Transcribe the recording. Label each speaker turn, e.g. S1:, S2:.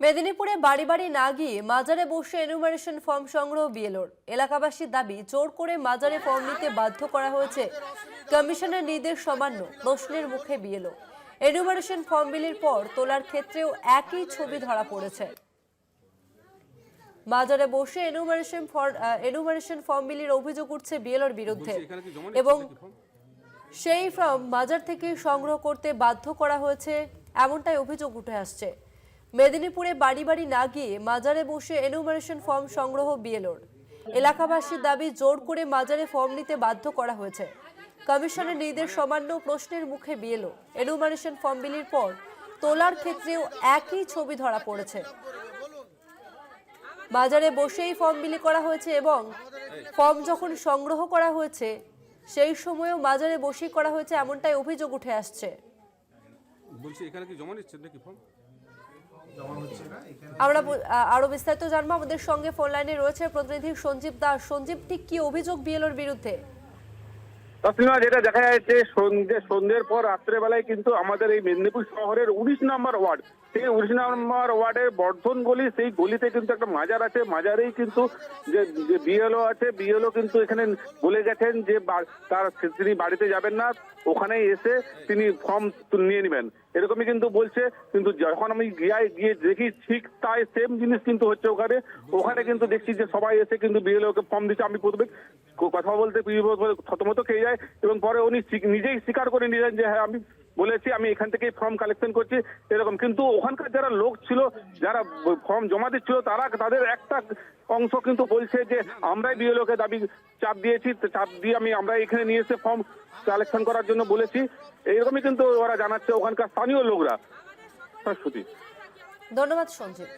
S1: মেদিনীপুরে বাড়ি বাড়ি না গিয়ে মাজারে বসে এনুমারেশন ফর্ম সংগ্রহ বিএলওর। এলাকাবাসীর দাবি জোর করে মাজারে ফর্ম নিতে বাধ্য করা হয়েছে। কমিশনের নির্দেশ সমান্য প্রশ্নের মুখে বিএলও। এনুমারেশন ফর্ম বিলির পর তোলার ক্ষেত্রেও একই ছবি ধরা পড়েছে। মাজারে বসে এনুমারেশন এনুমারেশন ফর্ম বিলির অভিযোগ উঠছে বিএলওর বিরুদ্ধে। এবং সেই ফর্ম বাজার থেকে সংগ্রহ করতে বাধ্য করা হয়েছে এমনটাই অভিযোগ উঠে আসছে। মেদিনীপুরে বাড়ি বাড়ি না গিয়ে মাজারে বসে এনুমারেশন ফর্ম সংগ্রহ বিএলওর এলাকাবাসীর দাবি, জোর করে মাজারে ফর্ম নিতে বাধ্য করা হয়েছে। কমিশনের নির্দেশ সামান্য প্রশ্নের মুখে বিএলও এনুমারেশন ফর্ম বিলির পর তোলার ক্ষেত্রেও একই ছবি ধরা পড়েছে। বাজারে বসেই ফর্ম বিলি করা হয়েছে এবং ফর্ম যখন সংগ্রহ করা হয়েছে, সেই সময়ও বাজারে বসেই করা হয়েছে এমনটাই অভিযোগ উঠে আসছে।
S2: বলছি, এখানে কি জমা নিচ্ছেন নাকি ফর্ম
S1: আমরা আরও বিস্তারিত জানব। আমাদের সঙ্গে ফোন লাইনে রয়েছে প্রতিনিধি সঞ্জীব দাস সঞ্জীব, ঠিক কি অভিযোগ বিএলওর বিরুদ্ধে?
S3: তসলিমা যেটা দেখা যাচ্ছে, সন্ধ্যে সন্ধ্যের পর রাত্রেবেলায় কিন্তু আমাদের এই মেদিনীপুর শহরের উনিশ নম্বর ওয়ার্ড, সেই উনিশ নম্বর ওয়ার্ডের বর্ধন গলি, সেই গলিতে কিন্তু একটা মাজার আছে। মাজারেই কিন্তু যে বিএলও আছে, বিএলও কিন্তু এখানে বলে গেছেন যে তার তিনি বাড়িতে যাবেন না। ওখানে এসে তিনি ফর্ম নিয়ে নেবেন। এরকমই কিন্তু বলছে, কিন্তু যখন আমি গিয়ে গিয়ে দেখি ঠিক তাই সেম জিনিস কিন্তু হচ্ছে ওখানে। ওখানে কিন্তু দেখছি যে সবাই এসে কিন্তু বিএলও কে ফর্ম দিচ্ছে, আমি প্রথমে কথা বলতে থতমত খেয়ে যায় এবং পরে উনি নিজেই স্বীকার করে নিলেন যে হ্যাঁ আমি বলেছি, আমি এখান থেকেই ফর্ম কালেকশন করছি, এরকম। কিন্তু ওখানকার যারা লোক ছিল, যারা ফর্ম জমা দিচ্ছিল, তারা তাদের একটা অংশ কিন্তু বলছে যে, আমরাই বিএলও কে দাবি চাপ দিয়েছি চাপ দিয়ে আমি আমরা এখানে নিয়ে এসে ফর্ম কালেকশন করার জন্য বলেছি। এইরকমই কিন্তু ওরা জানাচ্ছে ওখানকার স্থানীয় লোকরা। সরস্বতী
S1: ধন্যবাদ, সঞ্জীব।